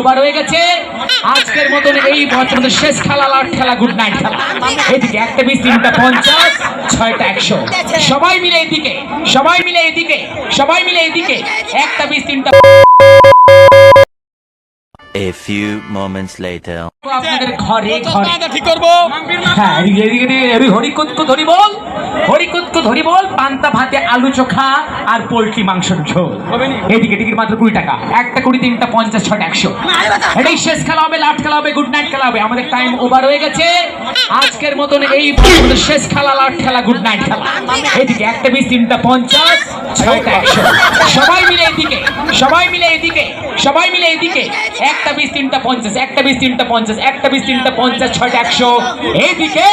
Over হয়ে গেছে। আজকের মতন এই বছর শেষ খেলা লাট খেলা গুড নাইট খেলা। এদিকে একটা বিশ তিনটা পঞ্চাশ, ছয়টা একশো। সবাই মিলে এদিকে, সবাই মিলে এদিকে, সবাই মিলে এদিকে। একটা বিশ তিনটা A few moments later. আপনাদের ঘরে ঘরে ঠিক করব? হ্যাঁ ধরি বল ধরি বল পান্তা ভাতে আলু চোখা আর পোলট্রি মাংসের ঝোল। এদিকে টিকিট মাত্র কুড়ি টাকা। একটা কুড়ি তিনটা পঞ্চাশ ছটা একশো। এটাই শেষ খেলা হবে লাট খেলা হবে গুড নাইট খেলা হবে। আমাদের টাইম ওভার হয়ে গেছে। আজকের মতন এই শেষ খেলা লাট খেলা গুড নাইট খেলা। এদিকে একটা বিশ তিনটা পঞ্চাশ। সবাই মিলে এদিকে, সবাই মিলে এদিকে, সবাই মিলে এদিকে। একটা বিশ তিনটা পঞ্চাশ, একটা বিশ তিনটা পঞ্চাশ, একটা বিশ তিনটা পঞ্চাশ, ছয়টা একশো। এইদিকে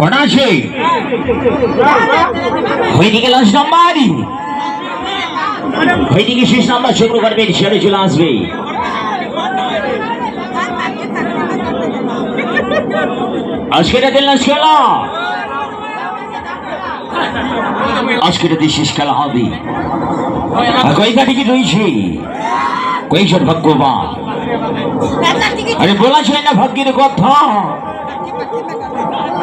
কটা ওইদিকে সেরে চলে আসবে। আজকে রাতে লাস্ট খেলা আজকে রাতে শেষ খেলা হবে। টিকিট রয়েছে। কয়েকজন ভাগ্যবান। আরে না ভাগ্যের কথা।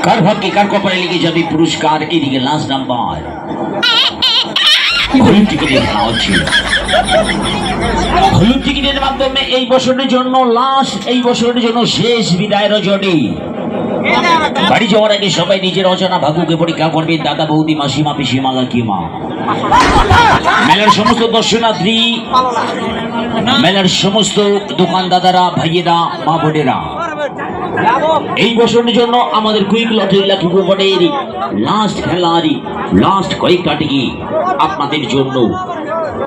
কার ভাগ্যে, কার কপালে লেগে যাবে পুরস্কার? এদিকে লাস্ট নাম্বার এই বছরের জন্য লাস্ট এই বছরের জন্য শেষ বিদায় রজনী বাড়ি যাওয়ার আগে সবাই নিজের অজানা ভাগ্যকে পরীক্ষা করবে, দাদা বৌদি মাসিমা পিসিমা কাকিমা মেলার সমস্ত দর্শনার্থী, মেলার সমস্ত দোকানদাদারা ভাইয়েরা, মা বোনেরা। এই বছরের জন্য আমাদের কুইক লটারি লাকি কুপনের লাস্ট খেলার লাস্ট কয়েকটা টিকিট আপনাদের জন্য,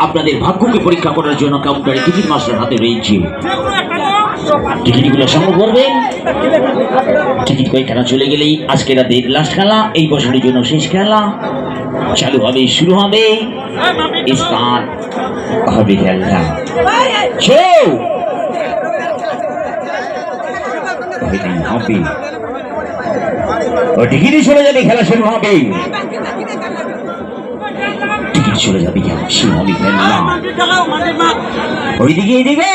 আপনাদের ভাগ্যকে পরীক্ষা করার জন্য কাউন্টারে টিকিট মাস্টার হাতে রয়েছে। টিকিটগুলো সংগ্রহ করবেন টিকিট কয়েক খেলা চলে গেলেই? আজকে রাতের লাস্ট খেলা, এই বছরের জন্য শেষ খেলা। চালু হবে, শুরু হবে। স্টার্ট হবে খেলা হবে। টিকিটই চলে যাবে, খেলা শুরু হবে। টিকিট চলে যাবে, খেলা শুরু হবে, খেলা। ওইদিকে, এইদিকে।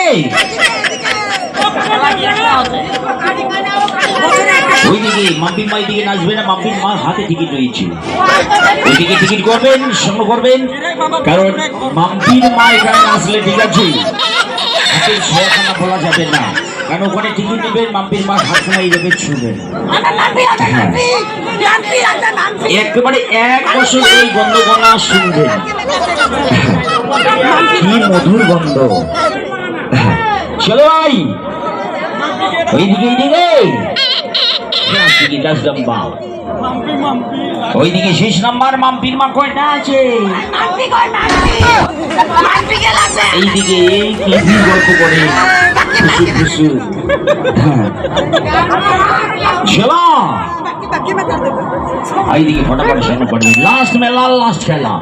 ওইদিকে মাম্পির মা দিকে নাচবে না হাতে টিকিট রয়েছে। ওইদিকে টিকিট করবেন সংগ্রহ করবেন, কারণ মাম্পির মা এখানে নাচলে ঠিক আছে। বলা যাবে না। কারণ ওখানে টিকিট নেবেন মাম্পির মা হাত না এইভাবে একেবারে এক বছর এই গন্ধ গলা শুনবেন কি মধুর গন্ধ। চলো ভাই। ওইদিকে এইদিকে লাস্ট ওইদিকে শেষ নাম্বার মাম্পির মা কয়টা আছে? এইদিকে গল্প করে। চলো এইদিকে ফটাফট শোনা পড়বে। লাস্ট মেলা লাস্ট খেলা।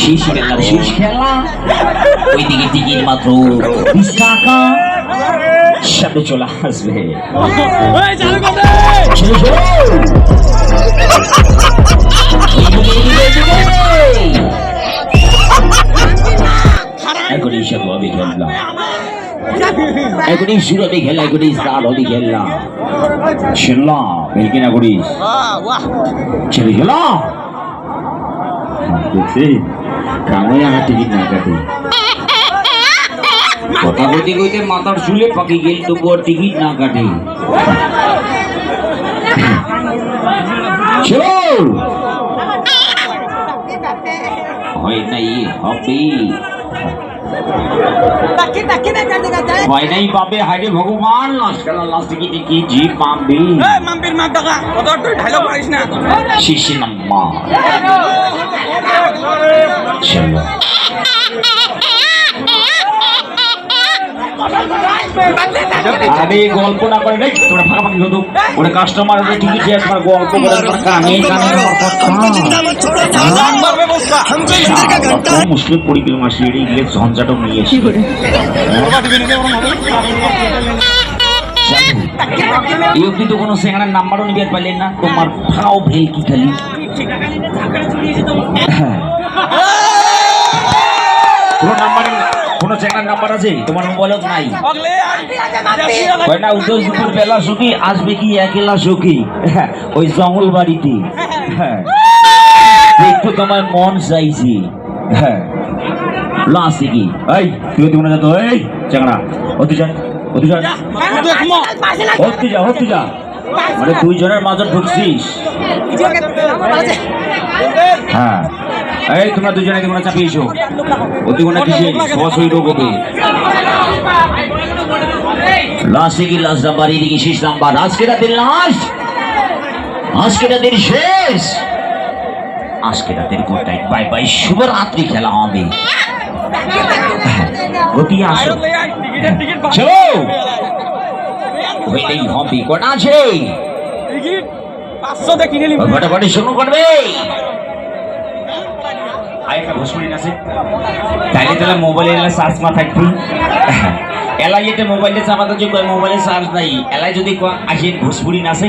শেষ খেলা শেষ খেলা। ওইদিকে টিকিট মাত্র বিশ টাকা। সামনে চলে আসবে। চলো, চলো। এইদিকে, এইদিকে, এইদিকে। এখন এইসব হবে খেললা এখন এই শুরু হবে খেলা এখন এই স্টার্ট হবে খেললা শুনলা করিস? ছেলে গেল দেখছি কামে আমার টিকিট না কাটে। কথা কইতে কইতে মাথার চুলে পাকি গেল তবু আর টিকিট না কাটে। চলো হয় নাই হবে। হয় নাই পাবে। হাইরে ভগবান লাস্ট খেলা লাস্ট টিকিট কি জি পাবে মাম্পির মা টাকা কত তুই ঢাইলো পারিস না। শিশি নাম্মা চলো। আমি গল্প না করে নাই তোরা ফাঁকাফাঁকি হতো ওরা কাস্টমার ওদের টিকিট দিয়ে একবার গল্প করে কানে কানে মুশকিল মাসি এটা ইংলিশ ঝঞ্ঝাটও নিয়ে এসে এই অব্দি তো কোনো সেখানের নাম্বারও নিবে পাইলেন না। তোমার ফাও ভেল কি খালি হ্যাঁ। নাম্বার কোনো চ্যানেল নাম্বার আছে? তোমার মোবাইলত নাই। অগলে কয় না উদয় দুপুর বেলা সুখী আসবে কি একলা সুখী? হ্যাঁ, ওই জঙ্গল বাড়িতে। হ্যাঁ। দেখতে তোমার মন চাইছি। হ্যাঁ। লাস্টে কি? এই তুই ওদিকে না তো? এই চাংড়া ওতে যা ওতে যা। হতে যা হতে যা। মানে দুইজনের মাঝে ঢুকছিস। হ্যাঁ। এই তোমরা দুজনে তোমরা চাপিয়ে এসো ওতে কোনো কিছু সহজ হয়ে ঢোকবে লাস্টে কি লাস্ট নাম্বার এদিকে শেষ নাম্বার আজকে রাতের লাস্ট আজকে রাতের শেষ। আজকে রাতের গুড নাইট বাই বাই শুভরাত্রি খেলা হবে। গতি আসো। চলো। হইলেই হবে। কটা আছে? টিকিট পাঁচশো কিনে নিবি। ফটাফটি শুরু করবে আরেকটা ভোজপুরি আছে তাইলে তাহলে মোবাইলে এলে চার্জ মা থাকবি। এলাই এটা মোবাইলে চাপা তো কয় মোবাইলে চার্জ নাই। এলাই যদি কয় আসে ভোজপুরি নাচে।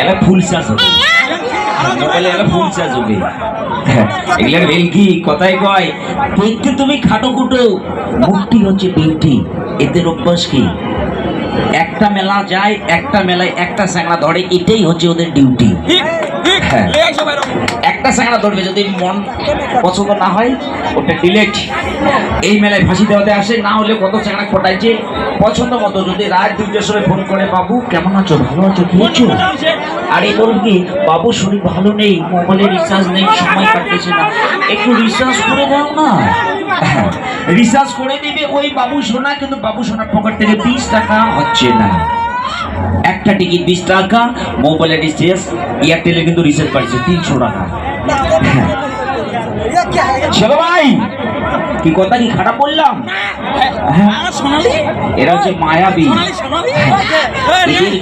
এলাই ফুল চার্জ হবে। মোবাইলে এলে ফুল চার্জ হবে। এগুলোর ভেল কি কথাই কয় দেখতে তুমি খাটো কুটো মুক্তি হচ্ছে বিউটি এতে অভ্যাস কি? একটা মেলা যায় একটা মেলায় একটা স্যাংরা ধরে এটাই হচ্ছে ওদের ডিউটি হ্যাঁ। একটা স্যাংরা ধরবে, যদি মন পছন্দ না হয়, ওটা ডিলেট এই মেলায় ফাঁসি দেওয়াতে আসে, না হলে কত স্যাংরা ফটাইছে পছন্দ মতো। যদি রাত দুইটার সময় ফোন করে, বাবু, কেমন আছো? ভালো আছো? খেয়েছো আর এই বলুন কি, বাবু, শরীর ভালো নেই, মোবাইলে রিচার্জ নেই, সময় কাটতেছে না। একটু রিচার্জ করে দাও না। রিচার্জ করে দিবে ওই বাবু সোনা, কিন্তু বাবু সোনার পকেট থেকে বিশ টাকা হচ্ছে না। একটা টিকিট বিশ টাকা, মোবাইলের রিচার্জ এয়ারটেলে কিন্তু রিচার্জ পাইছে তিনশো টাকা। চলো ভাই। কি কথা কি খারাপ বললাম? হ্যাঁ, এরা হচ্ছে মায়াবী।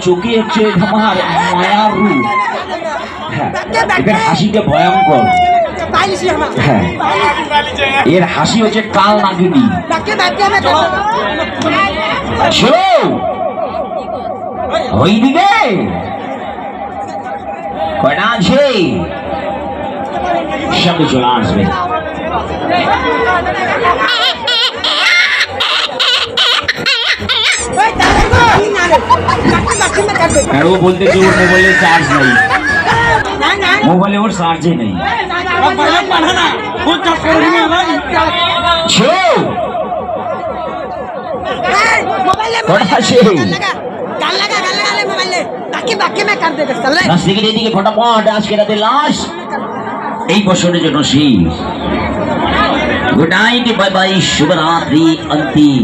চোখে হচ্ছে তোমার মায়ার। হ্যাঁ, এদের হাসিটা ভয়ঙ্কর। হ্যাঁ। এর হাসি হচ্ছে কাল নাগিনী। ওইদিকে। কয়টা আছে? সামনে চলে আসবে আর ও বলতে যে ওর মোবাইলে চার্জ নেই মোবাইলে ওর চার্জে নেই বাইরে পাঠানা ফুল চাষ করে নিয়ে ভাই চলো নাস্তিকের এদিকে ফটাফট আজকে রাতে লাশ এই বছরের জন্য শেষ গুড নাইট বাই বাই শুভরাত্রি অন্তিম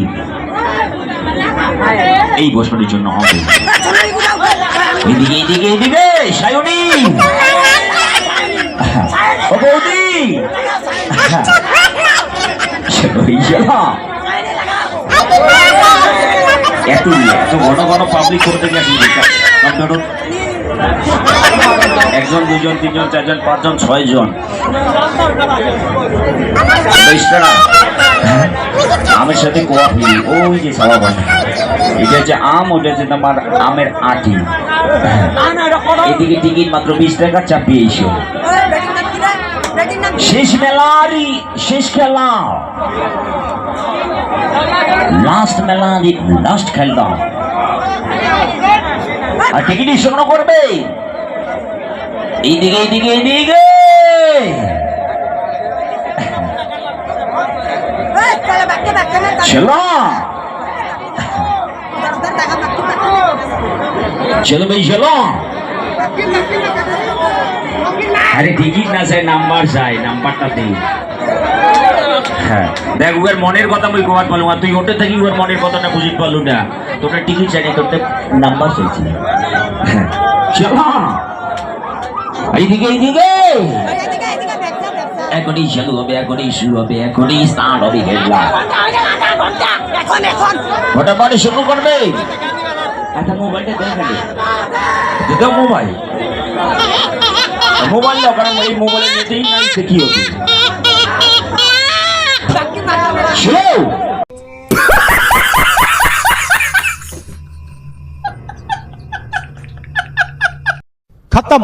এই বছরের জন্য হবে। এদিকে এদিকে এদিকে, সায়নী। ও বৌদি। ইয়া, এত ঘন ঘন পাবলিক করতে গেছি একজন দুজন তিনজন চারজন পাঁচজন ছয়জন। আমের সাথে কোয়া ফিরি ওই যে সাবা বানা এটা হচ্ছে আম ওটা হচ্ছে তোমার আমের আটি। এদিকে টিকিট মাত্র বিশ টাকা চাপিয়ে শেষ মেলারই শেষ খেলা। লাস্ট মেলা লাস্ট খেলনা আর টিকিট সংগ্রহ করবে। এইদিকে এইদিকে এইদিকে। চলো চলো ভাই চলো আরে টিকিট না চাই নাম্বার চাই, নাম্বারটা দিই। হ্যাঁ দেখ, ওর মনের কথা মুই কোয়ার পারলুম আর তুই ওটা থাকি ওর মনের কথাটা বুঝিতে পারলু না। তোটা টিকিট চাই তোরটা নাম্বার চাইছি। হ্যাঁ। চলো। এইদিকে এইদিকে। এখনই চালু হবে, এখনই শুরু হবে, এখনই স্টার্ট হবে খেলা ফটাফট শুরু করবে। একটা মোবাইলটা দেখো মোবাইল। মোবাইল কারণ এই মোবাইলের নেটেই নাই সে খতম।